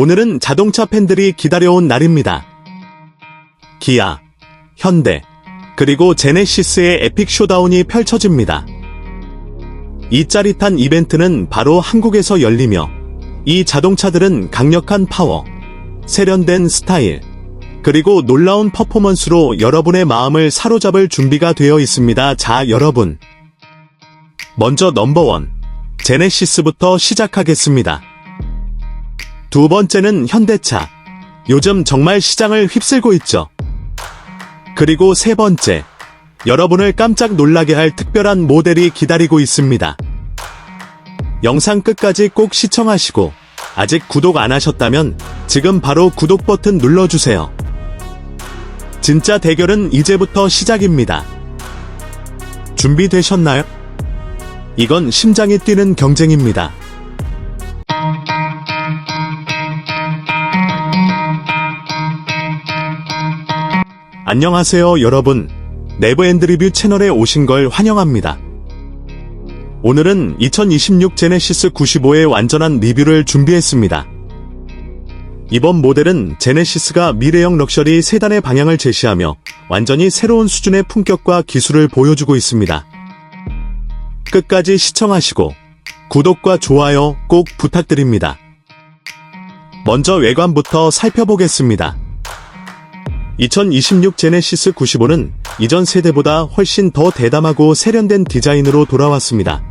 오늘은 자동차 팬들이 기다려온 날입니다. 기아, 현대, 그리고 제네시스의 에픽 쇼다운이 펼쳐집니다. 이 짜릿한 이벤트는 바로 한국에서 열리며 이 자동차들은 강력한 파워, 세련된 스타일, 그리고 놀라운 퍼포먼스로 여러분의 마음을 사로잡을 준비가 되어 있습니다. 자, 여러분. 먼저 넘버원, 제네시스부터 시작하겠습니다. 두 번째는 현대차. 요즘 정말 시장을 휩쓸고 있죠. 그리고 세 번째, 여러분을 깜짝 놀라게 할 특별한 모델이 기다리고 있습니다. 영상 끝까지 꼭 시청하시고, 아직 구독 안 하셨다면 지금 바로 구독 버튼 눌러주세요. 진짜 대결은 이제부터 시작입니다. 준비되셨나요? 이건 심장이 뛰는 경쟁입니다. 안녕하세요, 여러분. 네버엔드 리뷰 채널에 오신 걸 환영합니다. 오늘은 2026 제네시스 95의 완전한 리뷰를 준비했습니다. 이번 모델은 제네시스가 미래형 럭셔리 세단의 방향을 제시하며 완전히 새로운 수준의 품격과 기술을 보여주고 있습니다. 끝까지 시청하시고 구독과 좋아요 꼭 부탁드립니다. 먼저 외관부터 살펴보겠습니다. 2026 제네시스 95는 이전 세대보다 훨씬 더 대담하고 세련된 디자인으로 돌아왔습니다.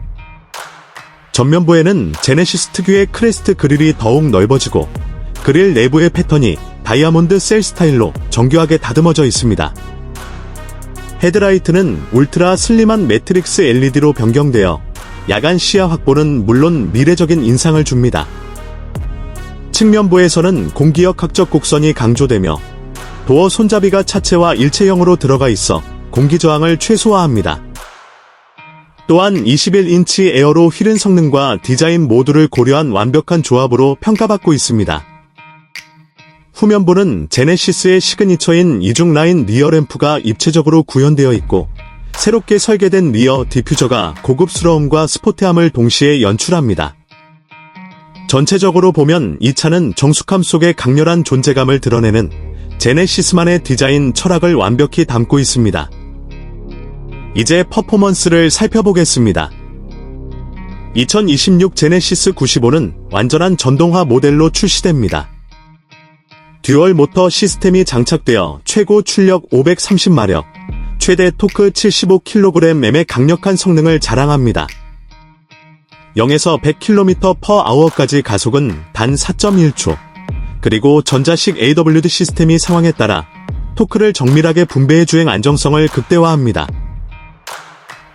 전면부에는 제네시스 특유의 크레스트 그릴이 더욱 넓어지고 그릴 내부의 패턴이 다이아몬드 셀 스타일로 정교하게 다듬어져 있습니다. 헤드라이트는 울트라 슬림한 매트릭스 LED로 변경되어 야간 시야 확보는 물론 미래적인 인상을 줍니다. 측면부에서는 공기역 각적 곡선이 강조되며 도어 손잡이가 차체와 일체형으로 들어가 있어 공기 저항을 최소화합니다. 또한 21인치 에어로 휠은 성능과 디자인 모두를 고려한 완벽한 조합으로 평가받고 있습니다. 후면부는 제네시스의 시그니처인 이중 라인 리어 램프가 입체적으로 구현되어 있고 새롭게 설계된 리어 디퓨저가 고급스러움과 스포티함을 동시에 연출합니다. 전체적으로 보면 이 차는 정숙함 속에 강렬한 존재감을 드러내는 제네시스만의 디자인 철학을 완벽히 담고 있습니다. 이제 퍼포먼스를 살펴보겠습니다. 2026 제네시스 95는 완전한 전동화 모델로 출시됩니다. 듀얼 모터 시스템이 장착되어 최고 출력 530마력, 최대 토크 75kg의 강력한 성능을 자랑합니다. 0에서 100km/h까지 가속은 단 4.1초. 그리고 전자식 AWD 시스템이 상황에 따라 토크를 정밀하게 분배해 주행 안정성을 극대화합니다.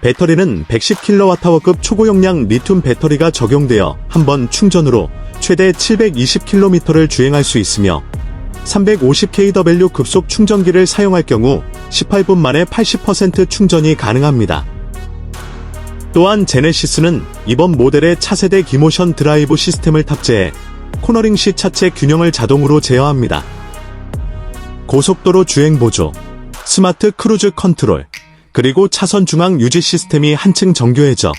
배터리는 110kWh급 초고 용량 리튬 배터리가 적용되어 한 번 충전으로 최대 720km를 주행할 수 있으며 350kW 급속 충전기를 사용할 경우 18분 만에 80% 충전이 가능합니다. 또한 제네시스는 이번 모델의 차세대 기모션 드라이브 시스템을 탑재해 코너링 시 차체 균형을 자동으로 제어합니다. 고속도로 주행 보조, 스마트 크루즈 컨트롤, 그리고 차선 중앙 유지 시스템이 한층 정교해져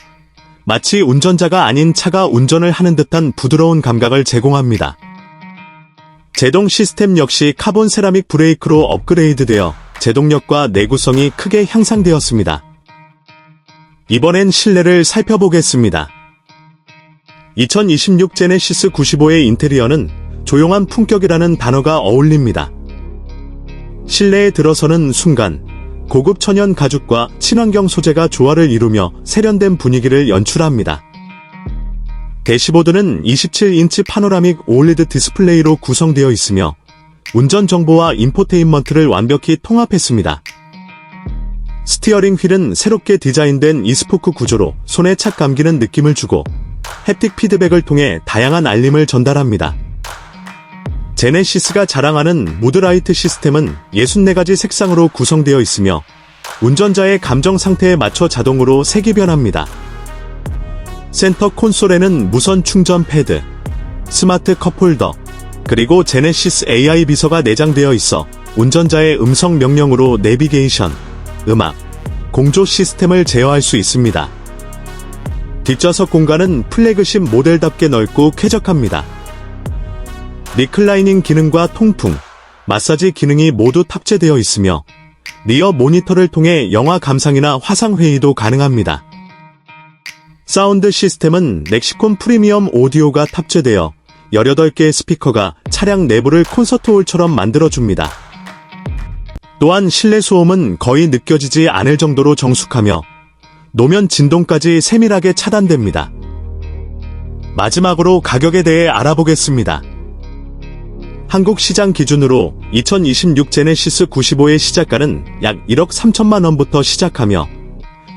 마치 운전자가 아닌 차가 운전을 하는 듯한 부드러운 감각을 제공합니다. 제동 시스템 역시 카본 세라믹 브레이크로 업그레이드되어 제동력과 내구성이 크게 향상되었습니다. 이번엔 실내를 살펴보겠습니다. 2026 제네시스 95의 인테리어는 조용한 품격이라는 단어가 어울립니다. 실내에 들어서는 순간 고급 천연 가죽과 친환경 소재가 조화를 이루며 세련된 분위기를 연출합니다. 대시보드는 27인치 파노라믹 올리드 디스플레이로 구성되어 있으며 운전 정보와 인포테인먼트를 완벽히 통합했습니다. 스티어링 휠은 새롭게 디자인된 이스포크 구조로 손에 착 감기는 느낌을 주고 햅틱 피드백을 통해 다양한 알림을 전달합니다. 제네시스가 자랑하는 무드라이트 시스템은 64가지 색상으로 구성되어 있으며 운전자의 감정 상태에 맞춰 자동으로 색이 변합니다. 센터 콘솔에는 무선 충전 패드, 스마트 컵홀더, 그리고 제네시스 AI 비서가 내장되어 있어 운전자의 음성 명령으로 내비게이션, 음악, 공조 시스템을 제어할 수 있습니다. 뒷좌석 공간은 플래그십 모델답게 넓고 쾌적합니다. 리클라이닝 기능과 통풍, 마사지 기능이 모두 탑재되어 있으며 리어 모니터를 통해 영화 감상이나 화상 회의도 가능합니다. 사운드 시스템은 렉시콘 프리미엄 오디오가 탑재되어 18개의 스피커가 차량 내부를 콘서트홀처럼 만들어줍니다. 또한 실내 소음은 거의 느껴지지 않을 정도로 정숙하며 노면 진동까지 세밀하게 차단됩니다. 마지막으로 가격에 대해 알아보겠습니다. 한국 시장 기준으로 2026 제네시스 95의 시작가는 약 1억 3천만 원부터 시작하며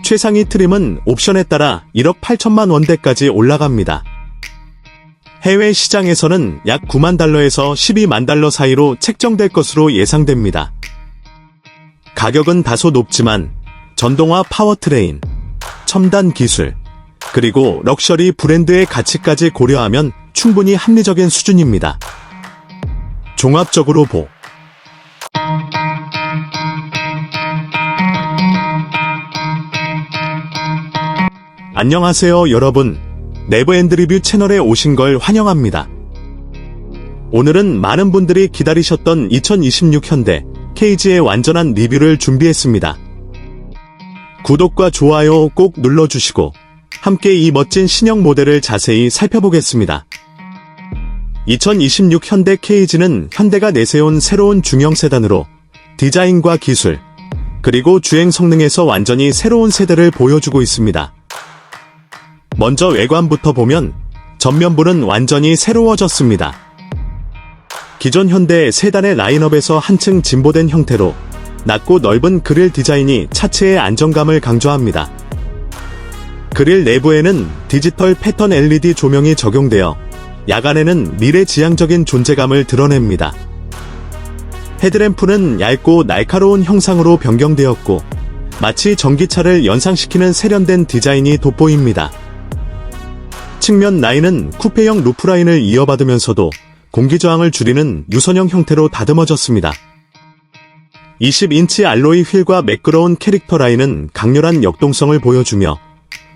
최상위 트림은 옵션에 따라 1억 8천만 원대까지 올라갑니다. 해외 시장에서는 약 9만 달러에서 12만 달러 사이로 책정될 것으로 예상됩니다. 가격은 다소 높지만 전동화 파워트레인, 첨단 기술, 그리고 럭셔리 브랜드의 가치까지 고려하면 충분히 합리적인 수준입니다. 종합적으로 보. 안녕하세요 여러분. 네버엔드 리뷰 채널에 오신 걸 환영합니다. 오늘은 많은 분들이 기다리셨던 2026 현대 케이지의 완전한 리뷰를 준비했습니다. 구독과 좋아요 꼭 눌러주시고 함께 이 멋진 신형 모델을 자세히 살펴보겠습니다. 2026 현대 케이지는 현대가 내세운 새로운 중형 세단으로 디자인과 기술, 그리고 주행 성능에서 완전히 새로운 세대를 보여주고 있습니다. 먼저 외관부터 보면 전면부는 완전히 새로워졌습니다. 기존 현대 세단의 라인업에서 한층 진보된 형태로 낮고 넓은 그릴 디자인이 차체의 안정감을 강조합니다. 그릴 내부에는 디지털 패턴 LED 조명이 적용되어 야간에는 미래지향적인 존재감을 드러냅니다. 헤드램프는 얇고 날카로운 형상으로 변경되었고 마치 전기차를 연상시키는 세련된 디자인이 돋보입니다. 측면 라인은 쿠페형 루프라인을 이어받으면서도 공기저항을 줄이는 유선형 형태로 다듬어졌습니다. 20인치 알로이 휠과 매끄러운 캐릭터 라인은 강렬한 역동성을 보여주며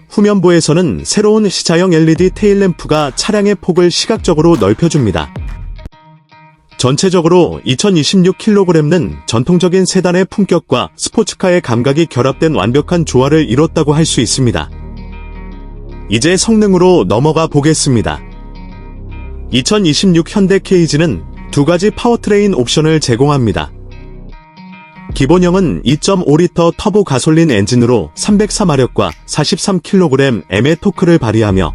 후면부에서는 새로운 시자형 LED 테일램프가 차량의 폭을 시각적으로 넓혀줍니다. 전체적으로 2026kg는 전통적인 세단의 품격과 스포츠카의 감각이 결합된 완벽한 조화를 이뤘다고 할 수 있습니다. 이제 성능으로 넘어가 보겠습니다. 2026 현대 케이지는 두 가지 파워트레인 옵션을 제공합니다. 기본형은 2.5리터 터보 가솔린 엔진으로 304마력과 43kgm의 토크를 발휘하며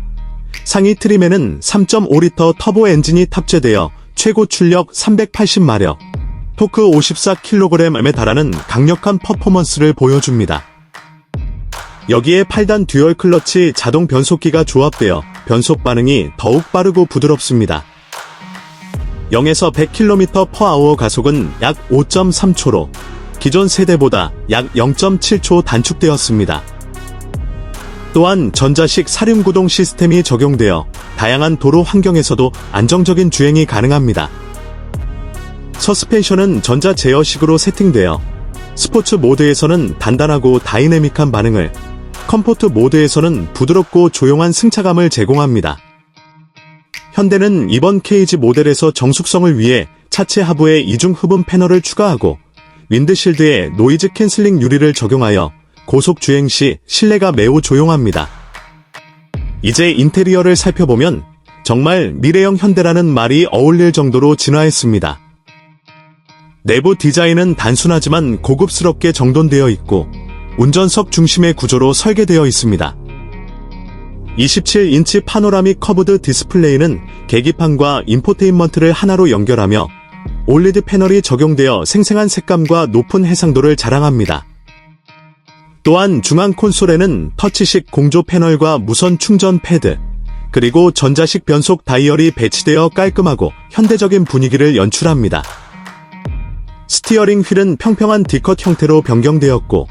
상위 트림에는 3.5리터 터보 엔진이 탑재되어 최고 출력 380마력, 토크 54kg에 달하는 강력한 퍼포먼스를 보여줍니다. 여기에 8단 듀얼 클러치 자동 변속기가 조합되어 변속 반응이 더욱 빠르고 부드럽습니다. 0에서 100km/h 가속은 약 5.3초로 기존 세대보다 약 0.7초 단축되었습니다. 또한 전자식 사륜구동 시스템이 적용되어 다양한 도로 환경에서도 안정적인 주행이 가능합니다. 서스펜션은 전자 제어식으로 세팅되어 스포츠 모드에서는 단단하고 다이내믹한 반응을, 컴포트 모드에서는 부드럽고 조용한 승차감을 제공합니다. 현대는 이번 케이지 모델에서 정숙성을 위해 차체 하부에 이중 흡음 패널을 추가하고 윈드실드에 노이즈 캔슬링 유리를 적용하여 고속 주행 시 실내가 매우 조용합니다. 이제 인테리어를 살펴보면 정말 미래형 현대라는 말이 어울릴 정도로 진화했습니다. 내부 디자인은 단순하지만 고급스럽게 정돈되어 있고 운전석 중심의 구조로 설계되어 있습니다. 27인치 파노라믹 커브드 디스플레이는 계기판과 인포테인먼트를 하나로 연결하며 올리드 패널이 적용되어 생생한 색감과 높은 해상도를 자랑합니다. 또한 중앙 콘솔에는 터치식 공조 패널과 무선 충전 패드, 그리고 전자식 변속 다이얼이 배치되어 깔끔하고 현대적인 분위기를 연출합니다. 스티어링 휠은 평평한 D컷 형태로 변경되었고,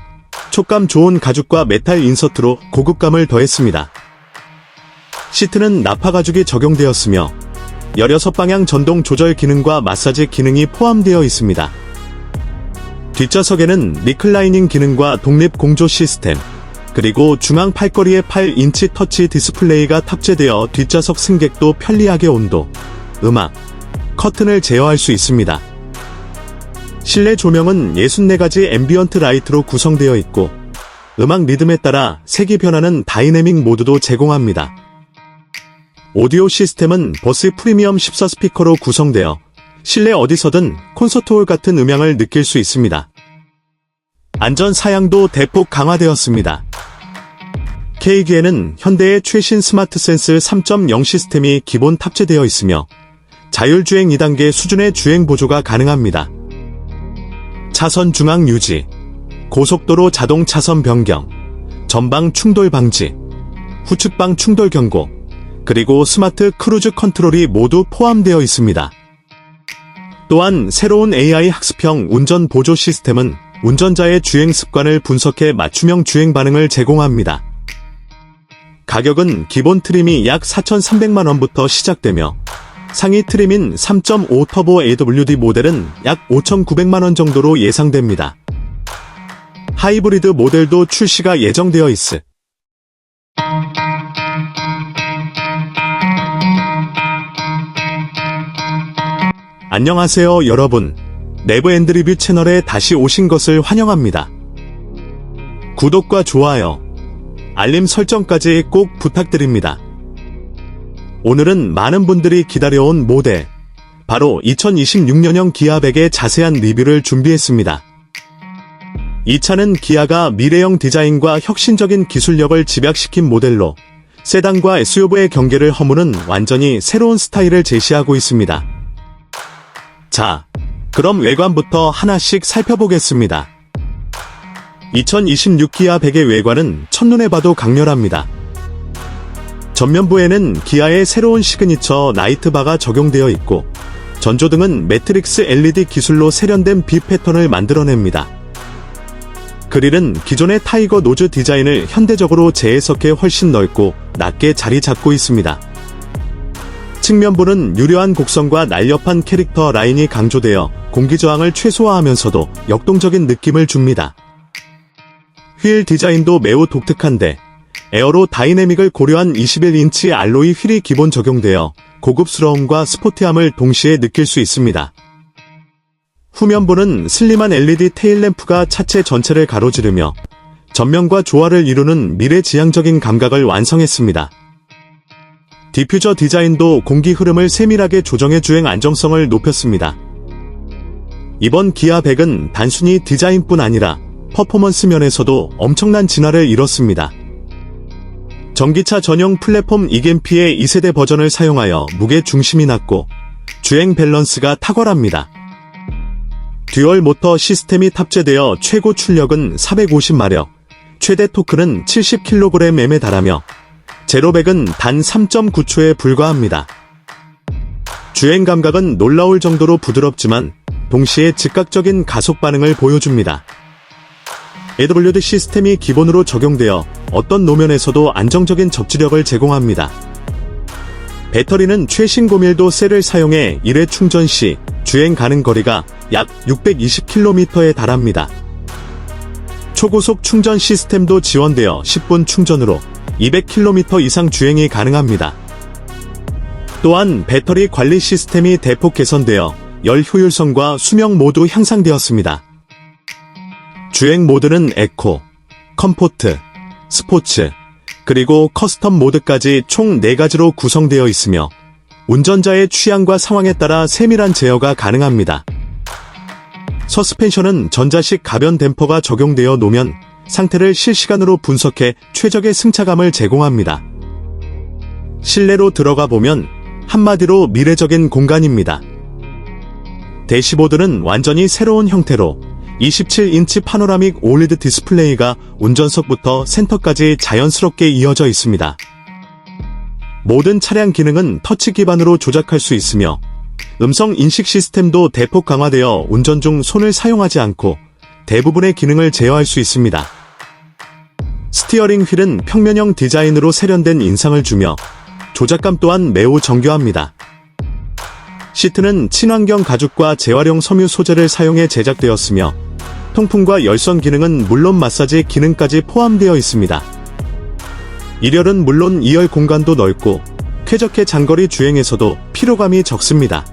촉감 좋은 가죽과 메탈 인서트로 고급감을 더했습니다. 시트는 나파 가죽이 적용되었으며, 16방향 전동 조절 기능과 마사지 기능이 포함되어 있습니다. 뒷좌석에는 리클라이닝 기능과 독립 공조 시스템, 그리고 중앙 팔걸이에 8인치 터치 디스플레이가 탑재되어 뒷좌석 승객도 편리하게 온도, 음악, 커튼을 제어할 수 있습니다. 실내 조명은 64가지 앰비언트 라이트로 구성되어 있고 음악 리듬에 따라 색이 변하는 다이내믹 모드도 제공합니다. 오디오 시스템은 버스 프리미엄 14 스피커로 구성되어 실내 어디서든 콘서트홀 같은 음향을 느낄 수 있습니다. 안전 사양도 대폭 강화되었습니다. K기에는 현대의 최신 스마트 센스 3.0 시스템이 기본 탑재되어 있으며 자율주행 2단계 수준의 주행 보조가 가능합니다. 차선 중앙 유지, 고속도로 자동 차선 변경, 전방 충돌 방지, 후측방 충돌 경고, 그리고 스마트 크루즈 컨트롤이 모두 포함되어 있습니다. 또한 새로운 AI 학습형 운전 보조 시스템은 운전자의 주행 습관을 분석해 맞춤형 주행 반응을 제공합니다. 가격은 기본 트림이 약 4,300만원부터 시작되며 상위 트림인 3.5 터보 AWD 모델은 약 5,900만원 정도로 예상됩니다. 하이브리드 모델도 출시가 예정되어 있으. 안녕하세요 여러분. 내부 엔드 리뷰 채널에 다시 오신 것을 환영합니다. 구독과 좋아요, 알림 설정까지 꼭 부탁드립니다. 오늘은 많은 분들이 기다려온 모델, 바로 2026년형 기아 100의 자세한 리뷰를 준비했습니다. 이 차는 기아가 미래형 디자인과 혁신적인 기술력을 집약시킨 모델로 세단과 SUV의 경계를 허무는 완전히 새로운 스타일을 제시하고 있습니다. 자, 그럼 외관부터 하나씩 살펴보겠습니다. 2026 기아 100의 외관은 첫눈에 봐도 강렬합니다. 전면부에는 기아의 새로운 시그니처 나이트바가 적용되어 있고 전조등은 매트릭스 LED 기술로 세련된 빛 패턴을 만들어냅니다. 그릴은 기존의 타이거 노즈 디자인을 현대적으로 재해석해 훨씬 넓고 낮게 자리 잡고 있습니다. 측면부는 유려한 곡선과 날렵한 캐릭터 라인이 강조되어 공기 저항을 최소화하면서도 역동적인 느낌을 줍니다. 휠 디자인도 매우 독특한데 에어로 다이내믹을 고려한 21인치 알로이 휠이 기본 적용되어 고급스러움과 스포티함을 동시에 느낄 수 있습니다. 후면부는 슬림한 LED 테일램프가 차체 전체를 가로지르며 전면과 조화를 이루는 미래지향적인 감각을 완성했습니다. 디퓨저 디자인도 공기 흐름을 세밀하게 조정해 주행 안정성을 높였습니다. 이번 기아 100은 단순히 디자인뿐 아니라 퍼포먼스 면에서도 엄청난 진화를 이뤘습니다. 전기차 전용 플랫폼 이겐피의 2세대 버전을 사용하여 무게 중심이 낮고 주행 밸런스가 탁월합니다. 듀얼 모터 시스템이 탑재되어 최고 출력은 450마력, 최대 토크는 70kg에 달하며 제로백은 단 3.9초에 불과합니다. 주행 감각은 놀라울 정도로 부드럽지만 동시에 즉각적인 가속 반응을 보여줍니다. AWD 시스템이 기본으로 적용되어 어떤 노면에서도 안정적인 접지력을 제공합니다. 배터리는 최신 고밀도 셀을 사용해 1회 충전 시 주행 가능 거리가 약 620km에 달합니다. 초고속 충전 시스템도 지원되어 10분 충전으로 200km 이상 주행이 가능합니다. 또한 배터리 관리 시스템이 대폭 개선되어 열 효율성과 수명 모두 향상되었습니다. 주행 모드는 에코, 컴포트, 스포츠, 그리고 커스텀 모드까지 총 4가지로 구성되어 있으며 운전자의 취향과 상황에 따라 세밀한 제어가 가능합니다. 서스펜션은 전자식 가변 댐퍼가 적용되어 노면 상태를 실시간으로 분석해 최적의 승차감을 제공합니다. 실내로 들어가 보면 한마디로 미래적인 공간입니다. 대시보드는 완전히 새로운 형태로 27인치 파노라믹 올리드 디스플레이가 운전석부터 센터까지 자연스럽게 이어져 있습니다. 모든 차량 기능은 터치 기반으로 조작할 수 있으며 음성 인식 시스템도 대폭 강화되어 운전 중 손을 사용하지 않고 대부분의 기능을 제어할 수 있습니다. 스티어링 휠은 평면형 디자인으로 세련된 인상을 주며 조작감 또한 매우 정교합니다. 시트는 친환경 가죽과 재활용 섬유 소재를 사용해 제작되었으며 통풍과 열선 기능은 물론 마사지 기능까지 포함되어 있습니다. 1열은 물론 2열 공간도 넓고 쾌적해 장거리 주행에서도 피로감이 적습니다.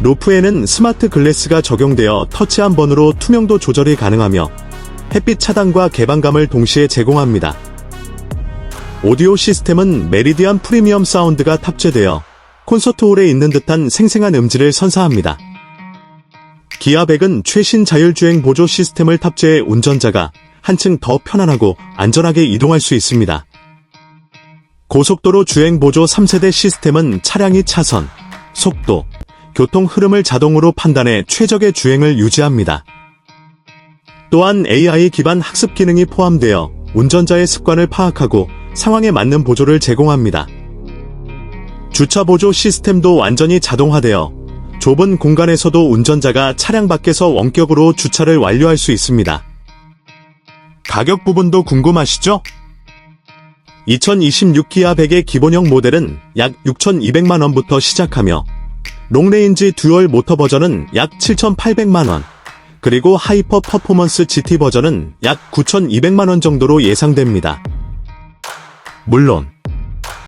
루프에는 스마트 글래스가 적용되어 터치 한 번으로 투명도 조절이 가능하며 햇빛 차단과 개방감을 동시에 제공합니다. 오디오 시스템은 메리디안 프리미엄 사운드가 탑재되어 콘서트홀에 있는 듯한 생생한 음질을 선사합니다. 기아백은 최신 자율주행 보조 시스템을 탑재해 운전자가 한층 더 편안하고 안전하게 이동할 수 있습니다. 고속도로 주행 보조 3세대 시스템은 차량이 차선, 속도, 교통 흐름을 자동으로 판단해 최적의 주행을 유지합니다. 또한 AI 기반 학습 기능이 포함되어 운전자의 습관을 파악하고 상황에 맞는 보조를 제공합니다. 주차 보조 시스템도 완전히 자동화되어 좁은 공간에서도 운전자가 차량 밖에서 원격으로 주차를 완료할 수 있습니다. 가격 부분도 궁금하시죠? 2026 기아 100의 기본형 모델은 약 6,200만원부터 시작하며 롱레인지 듀얼 모터 버전은 약 7,800만원, 그리고 하이퍼 퍼포먼스 GT 버전은 약 9,200만원 정도로 예상됩니다. 물론